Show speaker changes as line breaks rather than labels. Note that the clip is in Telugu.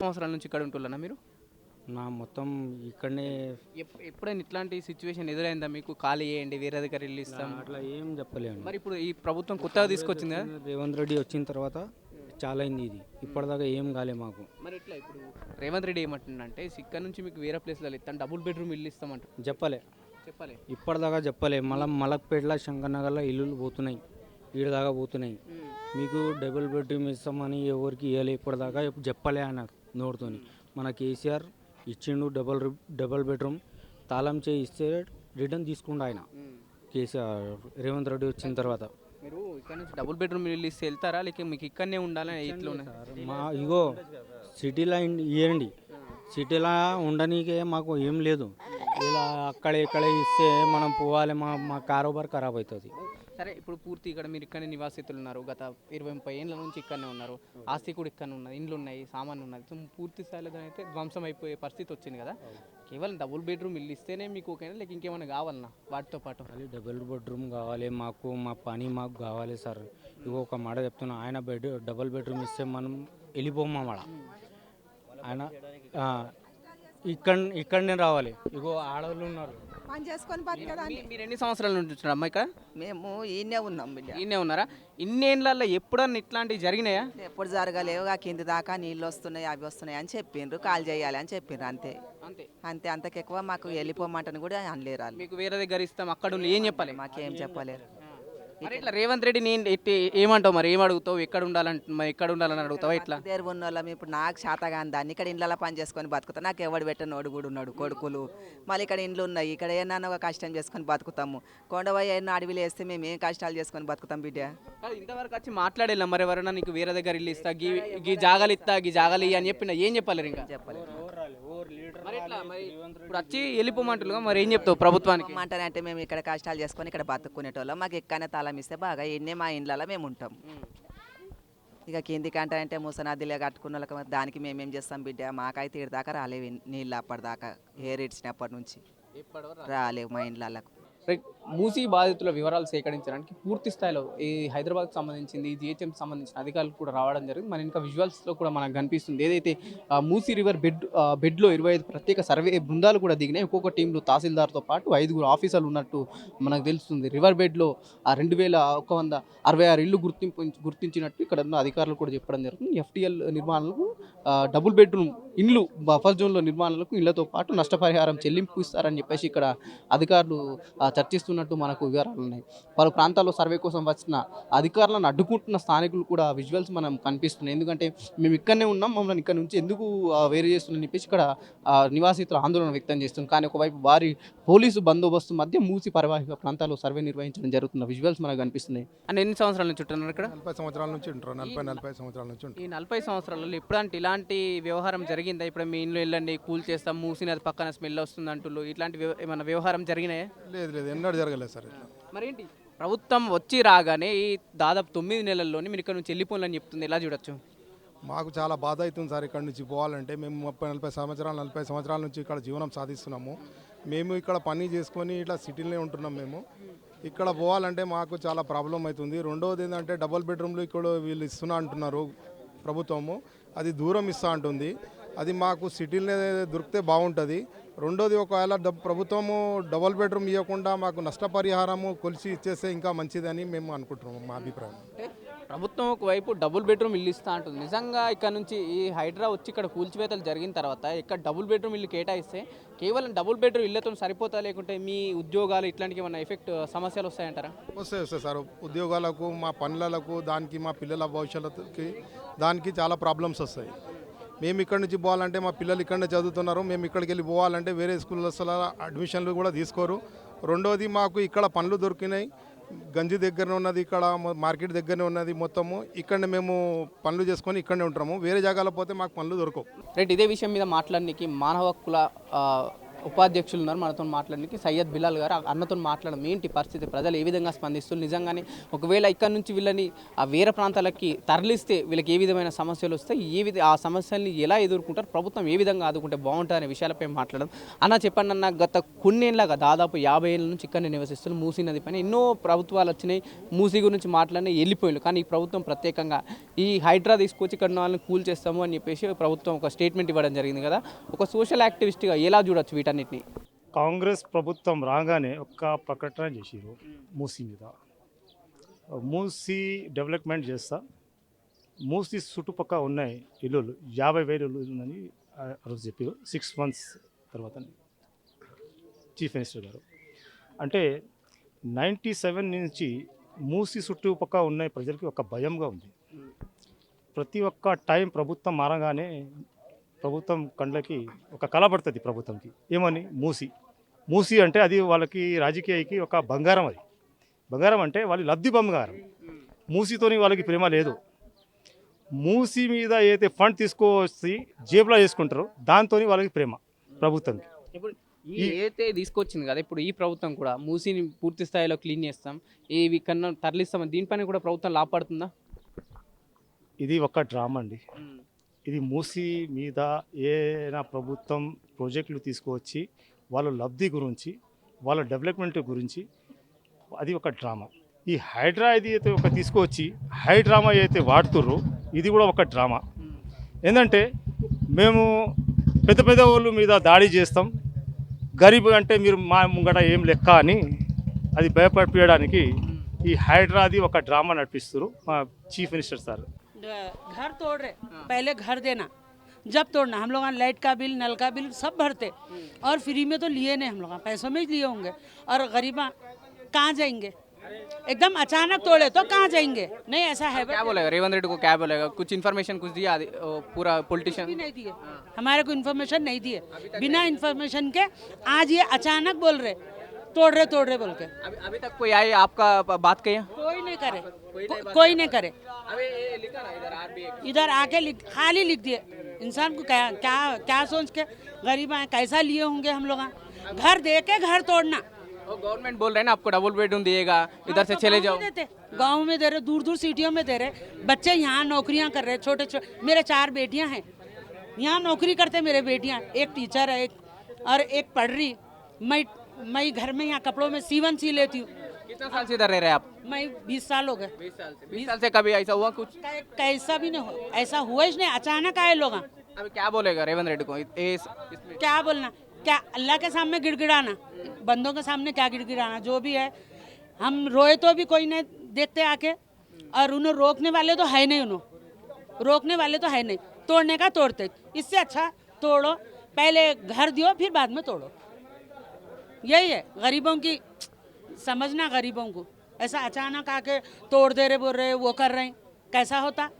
సంవత్సరాల నుంచి ఇక్కడ ఉంటున్నారా మీరు?
నా మొత్తం ఇక్కడనే
ఎప్- ఎప్పుడైనా ఇట్లాంటి సిచ్యువేషన్ ఎదురైందా మీకు? ఖాళీ చేయండి వేరే దగ్గర వెళ్ళి ఇస్తాం.
అట్లా ఏం చెప్పలేము
మరి ఇప్పుడు ఈ ప్రభుత్వం కొత్తగా తీసుకొచ్చింది కదా?
రేవంత్ రెడ్డి వచ్చిన తర్వాత చాలా అయింది ఇది. ఇప్పటిదాకా ఏం కాలే మాకు.
మరి ఇట్లా ఇప్పుడు రేవంత్ రెడ్డి ఏమంటుండంటే ఇక్కడ నుంచి మీకు వేరే ప్లేస్లో ఇస్తాను డబుల్ బెడ్రూమ్ ఇల్లు ఇస్తామంట
చెప్పలే.
చెప్పాలి.
ఇప్పటిదాకా చెప్పలే. మళ్ళీ మలక్పేటలో శంకర్నగర్లో ఇల్లులు పోతున్నాయి. ఈడ దాకా పోతున్నాయి మీకు డబుల్ బెడ్రూమ్ ఇస్తామని ఎవరికి ఇవ్వలే ఇప్పటిదాకా చెప్పలే ఆయన నోడుతోని మన కేసీఆర్ ఇచ్చిండు డబల్ డబల్ బెడ్రూమ్. తాళం చేయి ఇస్తే రిటర్న్ తీసుకుండు ఆయన. కేసీఆర్ రేవంత్ రెడ్డి వచ్చిన తర్వాత.
మీరు ఇక్కడ నుంచి డబుల్ బెడ్రూమ్ ఇస్తే వెళ్తారా? లేక మీకు ఇక్కడనే ఉండాలని ఇట్లా
మా ఇగో సిటీలో ఇవ్వండి సిటీలో ఉండనీకే మాకు ఏం లేదు. ఇలా అక్కడ ఇక్కడ ఇస్తే మనం పోవాలి మా మా కారోబార్ ఖరాబ్ అవుతుంది.
సరే ఇప్పుడు పూర్తి ఇక్కడ మీరు ఇక్కడనే నివాసితులు ఉన్నారు గత ఇరవై ముప్పై ఏళ్ళ నుంచి ఇక్కడనే ఉన్నారు. ఆస్తి కూడా ఇక్కడనే ఉన్నది ఇండ్లు ఉన్నాయి సామాన్లు ఉన్నది సో పూర్తి స్థాయిలో అయితే ధ్వంసం అయిపోయే పరిస్థితి వచ్చింది కదా. కేవలం డబుల్ బెడ్రూమ్ ఇల్లు ఇస్తేనే మీకు ఓకేనా? లేక ఇంకేమైనా కావాలన్నా వాటితో పాటు?
డబుల్ బెడ్రూమ్ కావాలి మాకు మా పని మాకు కావాలి సార్. ఇగో ఒక మాట చెప్తున్నా ఆయన బెడ్ డబుల్ బెడ్రూమ్ ఇస్తే మనం వెళ్ళిపోమా మాట ఆయన ఆ, ఇక్కడ ఇక్కడనే రావాలి. ఇగో ఆడవాళ్ళు ఉన్నారు.
పని చేసుకొని బతకడానికి
మీరు ఎన్ని సంవత్సరాల నుంచి ఉంటున్నారు అమ్మ ఇక్కడ?
మేము ఈయనే ఉన్నాం బిడ్డ.
ఈయనే ఉన్నారా? ఇన్నేళ్ళల్లో ఎప్పుడన్నా ఇట్లాంటివి జరిగినాయా?
ఎప్పుడు జరగలేవు ఆ కింది దాకా నీళ్ళు వస్తున్నాయి అవి వస్తున్నాయి అని చెప్పిండ్రు. కాల్ చేయాలి అని చెప్పిండ్రు అంతే.
అంతే.
అంతే అంతకెక్కువ మాకు వెళ్ళిపోమంటని కూడా అనలేరు
మీకు వేరే దగ్గర ఇస్తాం అక్కడ ఏం చెప్పాలి?
మాకేం చెప్పలేరు.
మరి ఇట్లా రేవంత్ రెడ్డి నేను ఎట్టి ఏమంటావు మరి? ఏం అడుగుతావు? ఎక్కడ ఉండాలంట ఎక్కడ ఉండాలని అడుగుతావా? ఇట్లా?
దేరు ఉన్న వాళ్ళం ఇప్పుడు నాకు శాతగాని దాన్ని ఇక్కడ ఇండ్లలో పని చేసుకొని బతుకుతా. నాకు ఎవడు పెట్టనోడు కూడా ఉన్నాడు కొడుకులు. మళ్ళీ ఇక్కడ ఇండ్లు ఉన్నాయి. ఇక్కడ ఏమన్నా ఒక కష్టం చేసుకొని బతుకుతాము. కొండపోయి ఏమన్నా అడవిలో వేస్తే మేము ఏం కష్టాలు చేసుకొని బతుకుతాం బిడ్డ?
కాదు, ఇంతవరకు వచ్చి మాట్లాడేలా మరి ఎవరైనా నీకు వేరే దగ్గర ఇల్లు ఇస్తా గీ గీ జాగాలు ఇస్తా గీ జాగాలు ఇయ్యి అని చెప్పిన. ఏం చెప్పలేరు ఇంకా?
చెప్పలేరు.
మరి ఇప్పుడు వచ్చి వెళ్ళిపోమంటులుగా మరి ఏం చెప్తావు ప్రభుత్వానికి?
అంటే అంటే మేము ఇక్కడ కష్టాలు చేసుకొని ఇక్కడ బతుక్కునేటోళ్ళం. మాకు ఎక్కనే తాళం ఇస్తే బాగా ఎన్నే మా ఇండ్లలో మేము ఉంటాం. ఇక కిందికి అంటే ముసనదిలే కట్టుకున్న వాళ్ళకి దానికి మేమేం చేస్తాం బిడ్డ? మాకైతే ఇటు దాకా రాలేవు నీళ్ళు అప్పటిదాకా. హెయిర్ ఇచ్చినప్పటి నుంచి. రాలేవు మా ఇండ్లకు.
మూసీ బాధితుల వివరాలు సేకరించడానికి పూర్తి స్థాయిలో ఈ హైదరాబాద్కి సంబంధించింది జిహెచ్ఎంకి సంబంధించిన అధికారులు కూడా రావడం జరిగింది. మన ఇంకా విజువల్స్లో కూడా మనకు కనిపిస్తుంది. ఏదైతే మూసీ రివర్ బెడ్ బెడ్లో ఇరవై ఐదు ప్రత్యేక సర్వే బృందాలు కూడా దిగినాయి. ఒక్కొక్క టీంలో తహసీల్దార్తో పాటు ఐదుగురు ఆఫీసర్లు ఉన్నట్టు మనకు తెలుస్తుంది. రివర్ బెడ్లో ఆ రెండు వేల ఒక వంద అరవై ఆరు ఇళ్ళు గుర్తింపు గుర్తించినట్టు ఇక్కడ ఉన్న అధికారులు కూడా చెప్పడం జరుగుతుంది. ఎఫ్టీఎల్ నిర్మాణాలకు డబుల్ బెడ్రూమ్ ఇండ్లు బఫర్ జోన్లో నిర్మాణాలకు ఇళ్ళతో పాటు నష్టపరిహారం చెల్లింపు ఇస్తారని చెప్పేసి ఇక్కడ అధికారులు చర్చిస్తున్నారు చర్చిస్తున్నట్టు మనకు వివరాలు ఉన్నాయి. పలు ప్రాంతాల్లో సర్వే కోసం వచ్చిన అధికారులను అడ్డుకుంటున్న స్థానికులు కూడా విజువల్స్ మనం కనిపిస్తున్నాయి. ఎందుకంటే మేము ఇక్కడనే ఉన్నాం మమ్మల్ని ఇక్కడ నుంచి ఎందుకు ఆ, వేరు చేస్తుందని చెప్పేసి ఇక్కడ ఆ, నివాసితులు ఆందోళన వ్యక్తం చేస్తున్నారు. కానీ ఒకవైపు భారీ పోలీసు బందోబస్తు మధ్య మూసి పరివాహిక ప్రాంతాల్లో సర్వే నిర్వహించడం జరుగుతున్న విజువల్స్ మనకు కనిపిస్తున్నాయి. అని ఎన్ని సంవత్సరాల నుంచి ఉంటున్నారు ఇక్కడ?
నలభై సంవత్సరాల నుంచి ఉంటారు నలభై నలభై సంవత్సరాల నుంచి ఉంటారు.
ఈ నలభై సంవత్సరాలలో ఎప్పుడంటే ఇలాంటి వ్యవహారం జరిగిందా? ఇప్పుడు మీ ఇంట్లో వెళ్ళండి కూల్ చేస్తాం మూసినది పక్కన స్మెల్ వస్తుంది అంటున్నారు. ఇట్లాంటి ఏమైనా వ్యవహారం జరిగినాయా?
లేదు లేదు. ఎన్నడూ జరగలేదు సార్.
మరేంటి? ప్రభుత్వం వచ్చి రాగానే ఈ దాదాపు తొమ్మిది నెలల్లోనే మీరు ఇక్కడ నుంచి వెళ్ళిపోవాలని చెప్తుంది. ఎలా చూడొచ్చు?
మాకు చాలా బాధ అవుతుంది సార్ ఇక్కడ నుంచి పోవాలంటే. మేము ముప్పై నలభై సంవత్సరాలు నలభై సంవత్సరాల నుంచి ఇక్కడ జీవనం సాధిస్తున్నాము. మేము ఇక్కడ పని చేసుకొని ఇట్లా సిటీలోనే ఉంటున్నాం మేము. ఇక్కడ పోవాలంటే మాకు చాలా ప్రాబ్లం అవుతుంది. రెండవది ఏంటంటే డబుల్ బెడ్రూమ్లు ఇక్కడ వీళ్ళు ఇస్తున్నా అంటున్నారు ప్రభుత్వము. అది దూరం ఇస్తా అంటుంది. అది మాకు సిటీలోనే దొరికితే బాగుంటుంది. రెండోది ఒకవేళ ప్రభుత్వము డబుల్ బెడ్రూమ్ ఇవ్వకుండా మాకు నష్టపరిహారము కొలిసి ఇచ్చేస్తే ఇంకా మంచిదని మేము అనుకుంటున్నాము మా అభిప్రాయం.
అంటే ప్రభుత్వం ఒకవైపు డబుల్ బెడ్రూమ్ ఇల్లు ఇస్తా అంటుంది. నిజంగా ఇక్కడ నుంచి ఈ హైడ్రా వచ్చి ఇక్కడ కూల్చివేతలు జరిగిన తర్వాత ఇక్కడ డబుల్ బెడ్రూమ్ ఇల్లు కేటాయిస్తే కేవలం డబుల్ బెడ్రూమ్ ఇళ్ళతో సరిపోతా లేకుంటే మీ ఉద్యోగాలు ఇట్లాంటివి ఏమైనా ఎఫెక్ట్ సమస్యలు వస్తాయంటారా?
వస్తాయి వస్తాయి సార్. ఉద్యోగాలకు మా పనులకు దానికి మా పిల్లల భవిష్యత్తుకి దానికి చాలా ప్రాబ్లమ్స్ వస్తాయి. మేము ఇక్కడి నుంచి పోవాలంటే మా పిల్లలు ఇక్కడనే చదువుతున్నారు. మేము ఇక్కడికి వెళ్ళి పోవాలంటే వేరే స్కూల్లో అడ్మిషన్లు కూడా తీసుకోరు. రెండోది మాకు ఇక్కడ పనులు దొరికినాయి. గంజి దగ్గరనే ఉన్నది ఇక్కడ మార్కెట్ దగ్గరనే ఉన్నది మొత్తము. ఇక్కడనే మేము పనులు చేసుకొని ఇక్కడనే ఉంటాము. వేరే జాగాలో పోతే మాకు పనులు దొరకవు.
రైట్ ఇదే విషయం మీద మాట్లాడడానికి మానవ హక్కుల ఉపాధ్యక్షులు ఉన్నారు మనతో మాట్లాడడానికి. సయ్యద్ బిలాల్ గారు అన్నతో మాట్లాడడం ఏంటి పరిస్థితి ప్రజలు ఏ విధంగా స్పందిస్తున్నారు? నిజంగానే ఒకవేళ ఇక్కడ నుంచి వీళ్ళని ఆ వేరే ప్రాంతాలకి తరలిస్తే వీళ్ళకి ఏ విధమైన సమస్యలు వస్తాయి? ఏ విధ ఆ సమస్యల్ని ఎలా ఎదుర్కొంటారు? ప్రభుత్వం ఏ విధంగా ఆదుకుంటే బాగుంటుంది అనే విషయాలపై మాట్లాడడం అన్న చెప్పండి అన్న గత కొన్నేళ్ళగా దాదాపు యాభై ఏళ్ళ నుంచి ఇక్కడ నివసిస్తున్న మూసీ నది పైన ఎన్నో ప్రభుత్వాలు వచ్చినాయి. మూసీ గురించి మాట్లాడిన వెళ్ళిపోయారు కానీ ఈ ప్రభుత్వం ప్రత్యేకంగా ఈ హైడ్రా తీసుకొచ్చి ఇక్కడ వాళ్ళని కూల్ చేస్తాము అని చెప్పేసి ప్రభుత్వం ఒక స్టేట్మెంట్ ఇవ్వడం జరిగింది కదా. ఒక సోషల్ యాక్టివిస్ట్గా ఎలా చూడొచ్చు వీటన్నిటిని.
కాంగ్రెస్ ప్రభుత్వం రాగానే ఒక్క ప్రకటన చేసిరు మూసీ మీద. మూసీ డెవలప్మెంట్ చేస్తా. మూసీ చుట్టుపక్కల ఉన్నాయి ఇల్లులు యాభై వేలు ఇల్లు ఉందని రోజు చెప్పారు సిక్స్ మంత్స్ తర్వాత చీఫ్ మినిస్టర్ గారు. అంటే నైంటీ సెవెన్ నుంచి మూసీ చుట్టుపక్కల ఉన్న ప్రజలకి ఒక భయంగా ఉంది. ప్రతి ఒక్క టైం ప్రభుత్వం మారగానే ప్రభుత్వం కండ్లకి ఒక కళ పడుతుంది ప్రభుత్వంకి. ఏమని? మూసి. మూసి అంటే అది వాళ్ళకి రాజకీయకి ఒక బంగారం అది. బంగారం అంటే వాళ్ళ లబ్ధి బంగారం. మూసితోని వాళ్ళకి ప్రేమ లేదు. మూసి మీద ఏదైతే ఫండ్ తీసుకొచ్చి జేబులో వేసుకుంటారో దాంతో వాళ్ళకి ప్రేమ ప్రభుత్వంకి.
ఇప్పుడు ఈ ఏదైతే తీసుకొచ్చింది కదా ఇప్పుడు ఈ ప్రభుత్వం కూడా మూసీని పూర్తి స్థాయిలో క్లీన్ చేస్తాం ఏవి కన్నా తరలిస్తాం దీనిపైన కూడా ప్రభుత్వం లాభపడుతుందా?
ఇది ఒక డ్రామా అండి. ఇది మూసి మీద ఏదైనా ప్రభుత్వం ప్రాజెక్టులు తీసుకువచ్చి వాళ్ళ లబ్ధి గురించి వాళ్ళ డెవలప్మెంట్ గురించి అది ఒక డ్రామా. ఈ హైడ్రా ఇది అయితే ఒక తీసుకువచ్చి హై డ్రామా అయితే వాడుతుర్రు ఇది కూడా ఒక డ్రామా. ఏంటంటే మేము పెద్ద పెద్ద వాళ్ళు మీద దాడి చేస్తాం. గరీబ్ అంటే మీరు మా ముంగట ఏం లెక్క అని అది భయపడిపించడానికి ఈ హైడ్రాది ఒక డ్రామా నడిపిస్తారు మా చీఫ్ మినిస్టర్ సార్.
घर तोड़ रहे। पहले घर देना जब तोड़ना। हम लोग लाइट का बिल नल का बिल सब भरते। और फ्री में तो लिए नहीं हम लोग पैसों में ही लिए होंगे। और गरीबा कहाँ जाएँगे? एकदम अचानक तोड़े तो कहाँ जाएँगे? नहीं ऐसा है
क्या बोलेगा? रेवंत रेड्डी को क्या बोलेगा? कुछ इन्फॉर्मेशन कुछ दिया पूरा पॉलिटिशियन
नहीं दिए। हमारे को इन्फॉर्मेशन नहीं दिए। बिना इन्फॉर्मेशन के आज ये अचानक बोल रहे तोड़ रहे तोड़ रहे बोल के।
अभी अभी तक कोई आए आपका बात किया
कोई नहीं करे। को- कोई नहीं करे। इधर आके लिख खाली लिख दिए। इंसान को क्या क्या क्या सोच के गरीब आए कैसा लिए होंगे हम लोग घर दे के घर तोड़ना।
गवर्नमेंट बोल रहे हैं ना आपको डबल बेडरूम दिएगा इधर से चले जाओ।
गाँव में दे रहे दूर दूर सिटियों में दे रहे। बच्चे यहाँ नौकरियाँ कर रहे छोटे छोटे मेरे चार बेटियाँ हैं। यहाँ नौकरी करते मेरे बेटियाँ एक टीचर है एक और एक पढ़ रही। मैं मैं घर में यहाँ कपड़ों में सीवन सी लेती हूँ।
कितना साल से इधर रह रहे हैं आप?
मैं बीस साल हो गए।
बीस साल से। बीस साल से कभी ऐसा हुआ कुछ?
कैसा भी नहीं हो ऐसा हुआ ही नहीं। अचानक आए लोग
क्या बोलेगा रेवंत रेड्डी को? इस-
क्या बोलना? क्या अल्लाह के सामने गिड़गिड़ाना? बंदों के सामने क्या गिड़गिड़ाना? जो भी है। हम रोए तो भी कोई नहीं देखते आके। और उन्हें रोकने वाले तो है नहीं उन्हों। रोकने वाले तो है नहीं। तोड़ने का तोड़ते। इससे अच्छा तोड़ो। पहले घर दियो फिर बाद में तोड़ो। यही है, गरीबों की समझना गरीबों को। ऐसा अचानक आके तोड़ दे रहे, बोल रहे, वो कर रहे हैं। कैसा होता?